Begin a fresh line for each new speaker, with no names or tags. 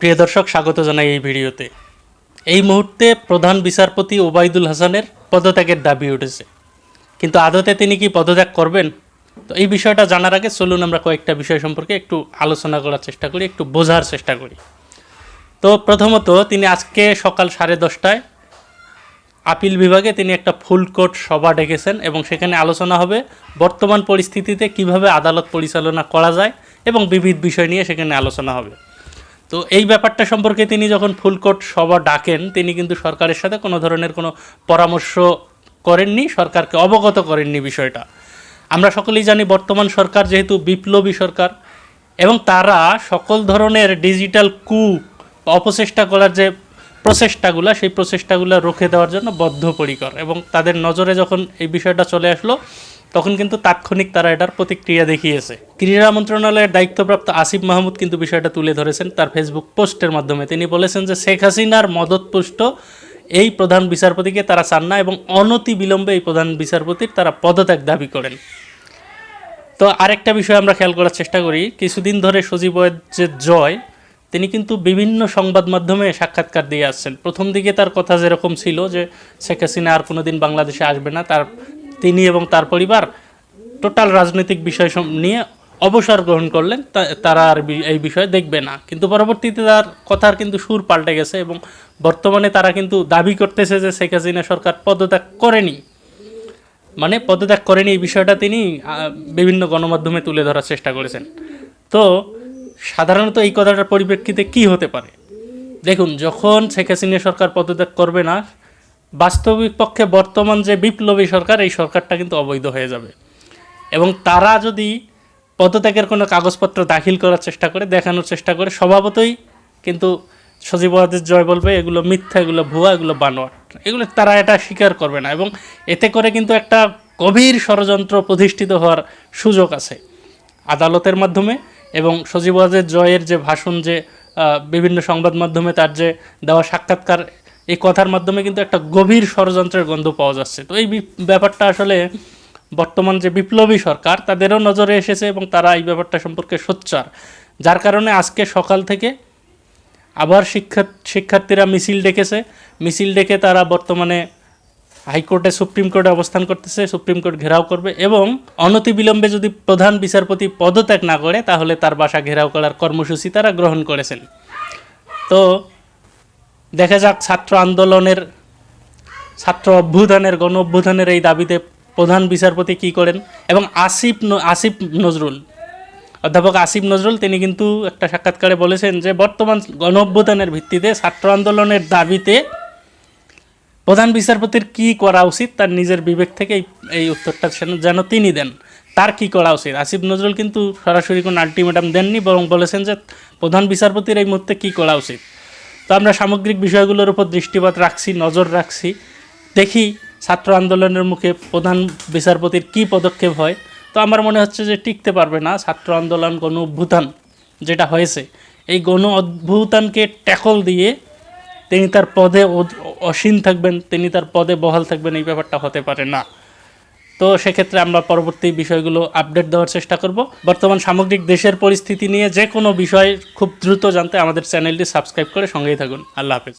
প্রিয় দর্শক, স্বাগত জানাই এই ভিডিওতে। এই মুহূর্তে প্রধান বিচারপতি ওবায়দুল হাসানের পদত্যাগের দাবি উঠেছে। কিন্তু আদতে তিনি কি পদত্যাগ করবেন? তো এই বিষয়টা জানার আগে চলুন আমরা কয়েকটা বিষয় সম্পর্কে একটু আলোচনা করার চেষ্টা করি, একটু বোঝার চেষ্টা করি। তো প্রথমত, তিনি আজকে সকাল সাড়ে দশটায় আপিল বিভাগে তিনি একটা ফুল কোর্ট সভা ডেকেছেন এবং সেখানে আলোচনা হবে বর্তমান পরিস্থিতিতে কীভাবে আদালত পরিচালনা করা যায় এবং বিবিধ বিষয় নিয়ে সেখানে আলোচনা হবে। তো এই ব্যাপারটা সম্পর্কে তিনি যখন ফুলকোট সভা ডাকেন, তিনি কিন্তু সরকারের সাথে কোনো ধরনের কোনো পরামর্শ করেননি, সরকারকে অবগত করেননি বিষয়টা। আমরা সকলেই জানি বর্তমান সরকার যেহেতু বিপ্লবী সরকার এবং তারা সকল ধরনের ডিজিটাল কু অপচেষ্টা করার যে প্রচেষ্টাগুলো, সেই প্রচেষ্টাগুলো রুখে দেওয়ার জন্য বদ্ধপরিকর এবং তাদের নজরে যখন এই বিষয়টা চলে আসলো তখন কিন্তু তাৎক্ষণিক তারা এটার প্রতিক্রিয়া দেখিয়েছে। ক্রীড়া মন্ত্রণালয়ের দায়িত্বপ্রাপ্ত আসিফ মাহমুদ কিন্তু বিষয়টা তুলে ধরেছেন তার ফেসবুক পোস্টের মাধ্যমে। তিনি বলেছেন যে শেখ হাসিনার মদতপুষ্ট এই প্রধান বিচারপতিকে তারা চান না এবং অনতি বিলম্বে এই প্রধান বিচারপতির তারা পদত্যাগ দাবি করেন। তো আরেকটা বিষয় আমরা খেয়াল করার চেষ্টা করি, কিছুদিন ধরে সজীবয়ের যে জয়, তিনি কিন্তু বিভিন্ন সংবাদ মাধ্যমে সাক্ষাৎকার দিয়ে আসছেন। প্রথম দিকে তার কথা যেরকম ছিল যে শেখ হাসিনা আর কোনোদিন বাংলাদেশে আসবে না, তার তিনি এবং তার পরিবার টোটাল রাজনৈতিক বিষয় নিয়ে অবসর গ্রহণ করলেন। তারা আর এই বিষয়ে দেখবে না। কিন্তু পরবর্তীতে তার কথার কিন্তু সুর পাল্টে গেছে এবং বর্তমানে তারা কিন্তু দাবি করতেছে যে শেখ হাসিনা সরকার পদত্যাগ করেনি। মানে পদত্যাগ করেনি এই বিষয়টা তিনি বিভিন্ন গণমাধ্যমে তুলে ধরার চেষ্টা করেছেন। তো সাধারণত এই কথাটার পরিপ্রেক্ষিতে কি হতে পারে? দেখুন, যখন শেখ হাসিনা সরকার পদত্যাগ করবে না বাস্তবিক পক্ষে বর্তমান যে বিপ্লবী সরকার, এই সরকারটা কিন্তু অবৈধ হয়ে যাবে। এবং তারা যদি পদত্যাগের কোনো কাগজপত্র দাখিল করার চেষ্টা করে, দেখানোর চেষ্টা করে, স্বভাবতই কিন্তু সজীব ওয়াদের জয় বলবে, এগুলো মিথ্যা, এগুলো ভুয়া, এগুলো বানোয়াট। এগুলো তারা এটা স্বীকার করবে না এবং এতে করে কিন্তু একটা গভীর ষড়যন্ত্র প্রতিষ্ঠিত হওয়ার সুযোগ আছে আদালতের মাধ্যমে এবং সজীব ওয়াজের জয়ের যে ভাষণ যে বিভিন্ন সংবাদ মাধ্যমে তার যে দেওয়া সাক্ষাৎকার এই কথার মাধ্যমে কিন্তু একটা গভীর ষড়যন্ত্রের গন্ধ পাওয়া যাচ্ছে। তো এই ব্যাপারটা আসলে বর্তমান যে বিপ্লবী সরকার, তাদেরও নজরে এসেছে এবং তারা এই ব্যাপারটা সম্পর্কে সোচ্চার। যার কারণে আজকে সকাল থেকে আবার শিক্ষা শিক্ষার্থীরা মিছিল ডেকেছে। মিছিল ডেকে তারা বর্তমানে হাইকোর্টে, সুপ্রিম কোর্টে অবস্থান করতেছে, সুপ্রিম কোর্ট ঘেরাও করবে এবং অনতিবিলম্বে যদি প্রধান বিচারপতি পদত্যাগ না করে, তাহলে তার বাসা ঘেরাও করার কর্মসূচি তারা গ্রহণ করেছেন। তো দেখা যাক ছাত্র আন্দোলনের, ছাত্র অভ্যুত্থানের, গণ অভ্যুত্থানের এই দাবিতে প্রধান বিচারপতি কি করেন? এবং আসিফ আসিফ নজরুল, অধ্যাপক আসিফ নজরুল, তিনি কিন্তু একটা সাক্ষাৎকারে বলেছেন যে বর্তমান গণ অভ্যুত্থানের ভিত্তিতে ছাত্র আন্দোলনের দাবিতে প্রধান বিচারপতির কি করা উচিত তার নিজের বিবেক থেকে এই- উত্তরটা যেন তিনি দেন। তার কি করা উচিত? আসিফ নজরুল কিন্তু সরাসরি কোনো আলটিমেটাম দেননি, বরং বলেছেন যে প্রধান বিচারপতির এই মুহূর্তে কি করা উচিত? তো আমরা সামগ্রিক বিষয়গুলোর উপর দৃষ্টিপাত রাখছি, নজর রাখছি। দেখি ছাত্র আন্দোলনের মুখে প্রধান বিচারপতির কি পদক্ষেপ হয়। তো আমার মনে হচ্ছে যে টিকতে পারবে না ছাত্র আন্দোলন গণ অভ্যুত্থান যেটা হয়েছে। এই গণ অভ্যুত্থানকে ট্যাকল দিয়ে তিনি তার পদে অসীন থাকবেন, তিনি তার পদে বহাল থাকবেন, এই ব্যাপারটা হতে পারে না। তো সেক্ষেত্রে আমরা পরবর্তী বিষয়গুলো আপডেট দেওয়ার চেষ্টা করব। বর্তমান সামগ্রিক দেশের পরিস্থিতি নিয়ে যে কোনো বিষয় খুব দ্রুত জানতে আমাদের চ্যানেলটি সাবস্ক্রাইব করে সঙ্গেই থাকুন। আল্লাহ হাফেজ।